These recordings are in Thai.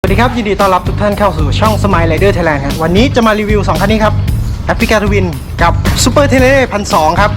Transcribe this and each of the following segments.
สวัสดีครับ ยินดีต้อนรับทุกท่านเข้าสู่ช่อง Smile Rider Thailand ครับวันนี้จะมารีวิว 2 คันนี้ครับแอปพิกาทวินกับ Super t e l e r พันสครับ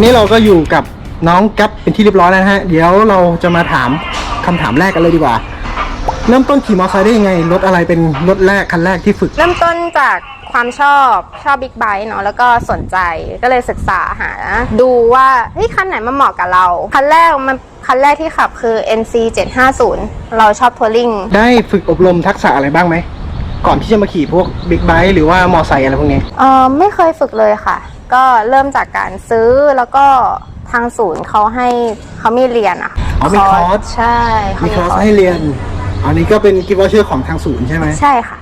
อนนี้เราก็อยู่กับน้องกัปเป็นที่เรียบร้อยแล้วนะฮะ เดี๋ยวเราจะมาถามคำถามแรกกันเลยดีกว่า เริ่มต้นขี่มอเตอร์ไซค์ได้ยังไง รถอะไรเป็นรถแรกคันแรกที่ฝึก เริ่มต้นจากความชอบชอบบิ๊กไบค์เนาะแล้วก็สนใจก็เลยศึกษาหา ดูว่าเฮ้ยคันไหนมันเหมาะกับเรา คันแรกมันคันแรกที่ขับคือ NC 750 เราชอบทัวริงได้ฝึกอบรมทักษะอะไรบ้างไหม ก่อนที่จะมาขี่พวกบิ๊กไบค์หรือว่ามอเตอร์ไซค์อะไรพวกนี้เออไม่เคยฝึกเลยค่ะ ก็เริ่มจากการซื้อแล้วก็ทางศูนย์เขาให้เขามีเรียนอะอ๋อมีคอร์ส ใช่เขามีมีคอร์สให้เรียน อันนี้ก็เป็นกิฟต์วอเชอร์ของทางศูนย์ใช่ไหมใช่ค่ะ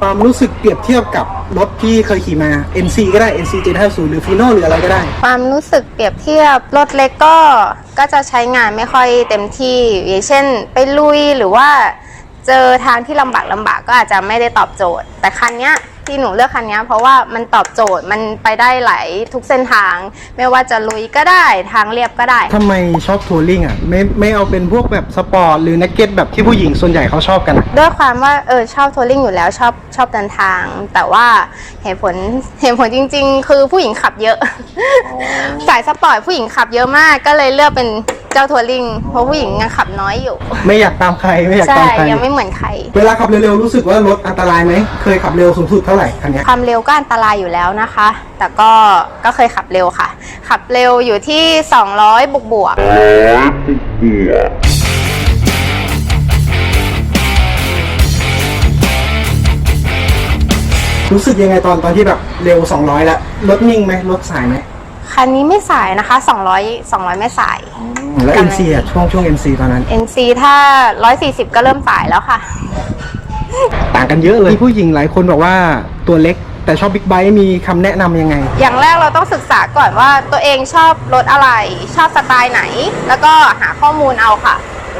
ความรู้สึกเปรียบเทียบกับรถที่เคยขี่มา NC ก็ได้ NC 750หรือ Fino หรืออะไรก็ได้ ความรู้สึกเปรียบเทียบรถเล็กก็ก็จะใช้งานไม่ค่อยเต็มที่อย่างเช่น ไปลุยหรือว่าเจอทางที่ลำบากลำบากก็อาจจะไม่ได้ตอบโจทย์ แต่คันเนี้ย ที่หนูเลือกคันเนี้ยเพราะว่ามันตอบโจทย์มันไปได้หลายทุกเส้นทาง ไม่ว่าจะลุยก็ได้ทางเรียบก็ได้ทำไมชอบทัวริงอะไม่ไม่เอาเป็นพวกแบบสปอร์ตหรือนักเก็ตแบบที่ผู้หญิงส่วนใหญ่เขาชอบกันอะด้วยความว่าเออชอบทัวริงอยู่แล้วชอบชอบเดินทาง แต่ว่าเหตุผลเหตุผลจริง ๆ คือผู้หญิงขับเยอะ สายสปอร์ตผู้หญิงขับเยอะมากก็เลยเลือกเป็นเจ้าทัวริงเพราะผู้หญิงยังขับน้อยอยู่ ไม่อยากตามใครไม่อยากใช่ ตามใคร ยังไม่เหมือนใคร เวลาขับเร็วๆรู้สึกว่ารถอันตรายไหมเคยขับเร็วสูงสุดเท่าไหร่คันเนี้ยความเร็วก็อันตรายอยู่แล้วนะคะ แต่ก็ก็เคยขับเร็วค่ะ ขับเร็วอยู่ที่ 200 บวกบวกๆรู้สึกยังไงตอนตอนที่แบบเร็ว 200 แล้วรถนิ่งไหมรถสายไหม คันนี้ไม่สายนะคะ 200 200 ไม่สาย แล้วกำลัง NC อะช่วงช่วง NC ตอนนั้น NC ถ้า 140 ก็เริ่มสายแล้วค่ะ ต่างกันเยอะเลยมีผู้หญิงหลายคนบอกว่าตัวเล็กแต่ชอบบิ๊กไบค์มีคำแนะนำยังไง อย่างแรกเราต้องศึกษาก่อนว่าตัวเองชอบรถอะไร ชอบสไตล์ไหน แล้วก็หาข้อมูลเอาค่ะ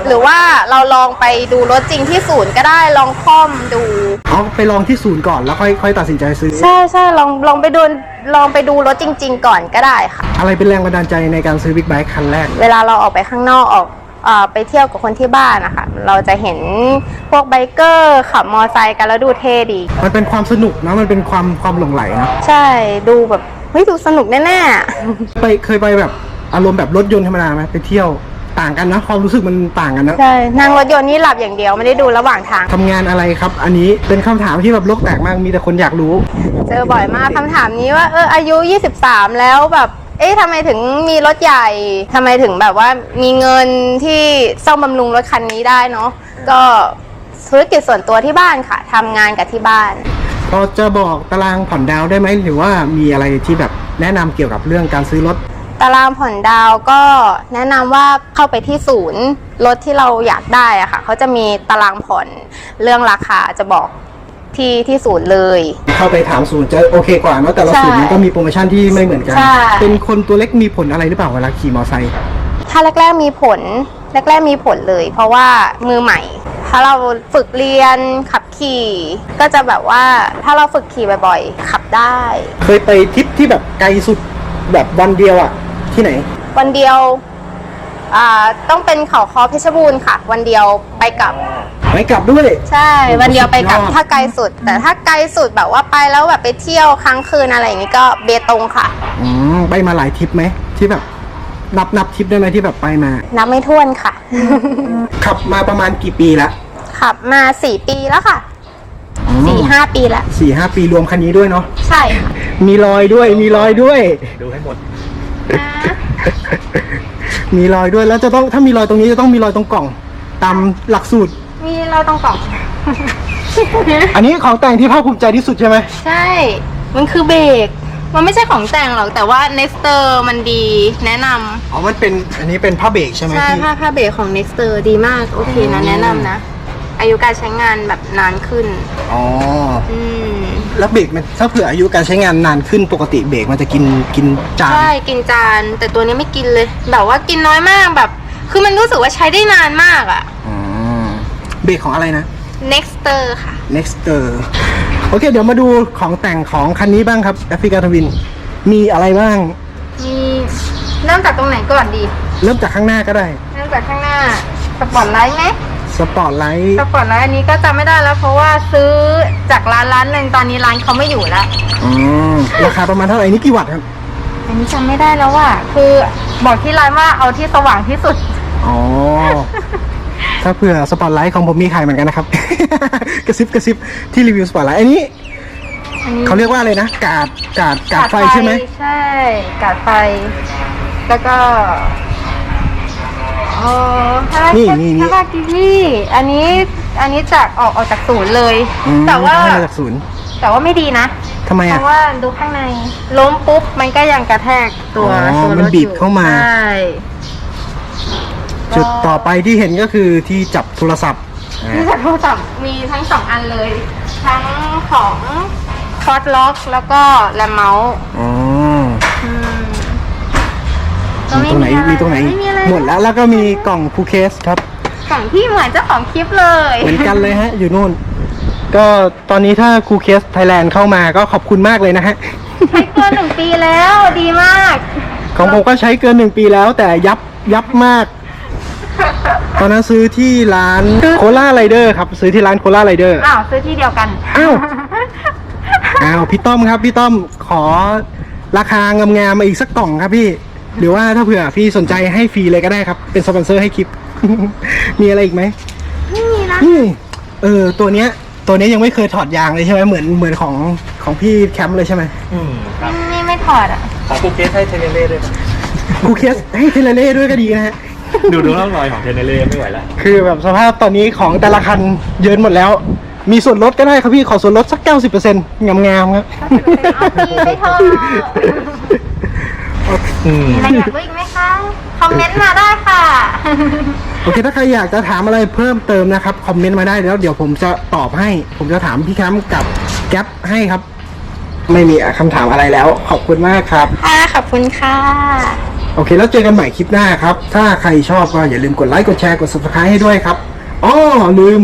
หรือว่าเราลองไปดูรถจริงที่ศูนย์ก็ได้ลองคอมดูเอาไปลองที่ศูนย์ก่อนแล้วค่อยค่อยตัดสินใจซื้อ ใช่ใช่ลองลองไปดูลองไปดูรถจริง ๆ ก่อนก็ได้ค่ะ อะไรเป็นแรงบันดาลใจในการซื้อบิ๊กไบค์คันแรก เวลาเราออกไปข้างนอกออกเอ่อไปเที่ยวกับคนที่บ้านนะคะเราจะเห็นพวกไบเกอร์ขับมอไซค์กันแล้วดูเท่ดี มันเป็นความสนุกนะมันเป็นความความหลงไหลนะใช่ดูแบบเฮ้ยดูสนุกแน่ไปเคยไปแบบอารมณ์แบบรถยนต์ธรรมดาไหมไปเที่ยว ต่างกันนะความรู้สึกมันต่างกันนะๆใช่นั่งรถยนต์นี่หลับอย่างเดียวไม่ได้ดูระหว่างทาง ทำงานอะไรครับ อันนี้เป็นคำถามที่แบบโลกแตกมากมีแต่คนอยากรู้ เจอบ่อยมากคำถามนี้ว่าเอออายุ 23 แล้วแบบ เอ๊ะทำไมถึงมีรถใหญ่ทำไมถึงแบบว่ามีเงินที่ซ่อมบำรุงรถคันนี้ได้เนาะก็ธุรกิจส่วนตัวที่บ้านค่ะทำงานกับที่บ้าน พอจะบอกตารางผ่อนดาวน์ได้ไหมหรือว่ามีอะไรที่แบบแนะนำเกี่ยวกับเรื่องการซื้อรถ ตารางผ่อนดาวน์ก็แนะนำว่าเข้าไปที่ศูนย์รถที่เราอยากได้อะค่ะเขาจะมีตารางผ่อนเรื่องราคาจะบอกที่ที่ศูนย์เลย เข้าไปถามศูนย์จะโอเคกว่าเนอะแต่ละใช่ศูนย์มันก็มีโปรโมชั่นที่ไม่เหมือนกัน ใช่ เป็นคนตัวเล็กมีผลอะไรหรือเปล่าเวลาขี่มอเตอร์ไซค์ถ้าแรกๆมีผล แรกๆมีผลเลย เพราะว่ามือใหม่ ถ้าเราฝึกเรียนขับขี่ ก็จะแบบว่าถ้าเราฝึกขี่บ่อยๆ ขับได้ เคยไปทริปที่แบบไกลสุดแบบวันเดียวอะ ที่ไหน วันเดียวอ่าต้องเป็นเขาคอเพชรบูรณ์ค่ะ วันเดียวไปกลับ ไปกลับด้วย ใช่ วันเดียวไปกลับ สุดยอด ถ้าไกลสุด แต่ถ้าไกลสุดแบบว่าไปแล้วแบบไปเที่ยวค้างคืนอะไรอย่างนี้ก็เบตงค่ะ อืมไปมาหลายทริปไหมที่แบบ นับนับทริปได้ไหมที่แบบไปมา นับไม่ถ้วนค่ะ ขับมาประมาณกี่ปีละขับมาสี่ปีแล้วค่ะอืมสี่ห้าปีแล้ว สี่ห้าปีรวมคันนี้ด้วยเนาะใช่ค่ะมีรอยด้วยมีรอยด้วยมี รอยด้วยแล้วจะต้องถ้ามีรอยตรงนี้จะต้องมีรอยตรงกล่อง ตามหลักสูตร มีเราต้องกล่อง อันนี้ของแต่งที่ภาคภูมิใจที่สุดใช่ไหมใช่ มันคือเบรก มันไม่ใช่ของแต่งหรอก แต่ว่า Nexter มันดี แนะนำอ๋อมันเป็นอันนี้เป็นผ้าเบรกใช่ไหมใช่พี่ผ้าผ้าเบรกของ Nexter ดีมาก โอเคนะอืมแนะนำนะ อายุการใช้งานแบบนานขึ้น อ๋อ อืม แล้วเบรกมันถ้าเผื่ออายุการใช้งานนานขึ้นปกติเบรกมันจะกินกินจานใช่กินจาน แต่ตัวนี้ไม่กินเลย แบบว่ากินน้อยมากแบบ คือมันรู้สึกว่าใช้ได้นานมากอะ อ๋อเบรกของอะไรนะ Nexter ค่ะ Nexter โอเค เดี๋ยวมาดูของแต่งของคันนี้บ้างครับแอฟริกาทวิน มีอะไรบ้าง มีเริ่มจากตรงไหนก่อนดี เริ่มจากข้างหน้าก็ได้ เริ่มจากข้างหน้าสปอร์ตไลท์ไหม สปอร์ตไลท์สปอร์ตไลท์อันนี้ก็จำไม่ได้แล้ว เพราะว่าซื้อจากร้านร้านหนึ่งตอนนี้ร้านเขาไม่อยู่แล้วอืมราคาประมาณเท่าไหร่นี่กี่วัตต์ครับ อันนี้จำไม่ได้แล้วว่า คือบอกที่ร้านว่าเอาที่สว่างที่สุด อ๋อ ถ้าเผื่อสปอตไลท์ของผมมีขายเหมือนกันนะครับ กระซิบกระซิบที่รีวิวสปอตไลท์อันนี้อันนี้เขาเรียกว่าอะไรนะ กาดกาดกาดไฟใช่ไหม ใช่ กาดไฟ แล้วก็ โอ้ถ้านี่นี่นี่ ถ้าว่ากิวี่อันนี้อันนี้จากออกออกจากศูนย์เลย อืมแต่ว่าให้มาจากศูนย์แต่ว่าไม่ดีนะ ทำไมเพอะ ราะว่าดูข้างในล้มปุ๊บมันก็ยังกระแทกตัวอ๋อตัวรถมันบีบอยู่เข้ามา ใช่จุดต่อไปที่เห็นก็คือที่จับโทรศัพท์ที่โทรศัพท์มีทั้งสองอันเลย ทั้งของคอร์ดล็อกแล้วก็แรมเมาส์ อ๋ออืม มีตรงไหนก็มีตรงไหน ไม่มีอะไรหมดแล้ว แล้วก็มีกล่องคูเคสครับ กล่องที่เหมือนเจ้าของคลิปเลยเหมือนกันเลยฮะ อยู่นู่น ก็ตอนนี้ถ้าคูเคสไทยแลนด์เข้ามาก็ขอบคุณมากเลยนะฮะ ใช้เกินหนึ่งปีแล้วดีมาก ของผมก็ใช้เกินหนึ่งปีแล้ว แต่ยับยับมาก ตอนนั้นซื้อที่ร้านโคล่าไรเดอร์ครับ ซื้อที่ร้านโคล่าไรเดอร์ อ้าวซื้อที่เดียวกัน อ้าว อ้าวพี่ต้อมครับ พี่ต้อมขอราคางามๆมาอีกสักกล่องครับพี่ หรือว่าถ้าเผื่อพี่สนใจให้ฟรีเลยก็ได้ครับ เป็นสปอนเซอร์ให้คลิป มีอะไรอีกไหมไม่มีนะนี่เออตัวเนี้ย ตัวเนี้ยยังไม่เคยถอดยางเลยใช่ไหมเหมือนเหมือนของของพี่แคมป์เลยใช่ไหมอืมครับนี่ไม่ถอดอะของกูเคสให้เทเนเล่ด้วยนะคูเคสให้เทเลเล่ด้วยก็ดีนะฮะ ดูดูร่องรอยของเทเนเล่ไม่ไหวแล้วคือแบบสภาพตอนนี้ของแต่ละคันเยินหมดแล้ว มีส่วนลดก็ได้ครับพี่ขอส่วนลดสัก 90%งามๆครับเอาฟรีไม่เถอะ อืม มีอะไรอยากรู้อีกไหมคะ คอมเมนต์มาได้ค่ะ โอเค ถ้าใครอยากจะถามอะไรเพิ่มเติมนะครับ คอมเมนต์มาได้แล้ว เดี๋ยวผมจะตอบให้ ผมจะถามพี่แคมป์กับแก๊ปให้ครับ ไม่มีคำถามอะไรแล้ว ขอบคุณมากครับ ค่ะ ขอบคุณค่ะ โอเค แล้วเจอกันใหม่คลิปหน้าครับ ถ้าใครชอบก็อย่าลืมกดไลค์ กดแชร์ กด subscribe ให้ด้วยครับอ๋อลืม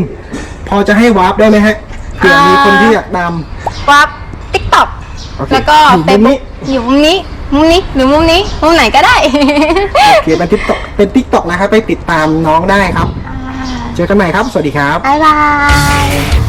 พอจะให้วาร์ปได้ไหมฮะเผื่อมีคนที่อยากตาม วับติ๊กต็อกโอเคแล้วก็อยู่เฟมุซมนี้ บุ๊กอยู่มุมนี้ มุมนี้หรือมุมนี้มุมไหนก็ได้ โอเคเป็นทิกตอกเป็นทิกตอกนะครับไปติดตามน้องได้ครับ เจอกันใหม่ครับ สวัสดีครับ บ๊ายบาย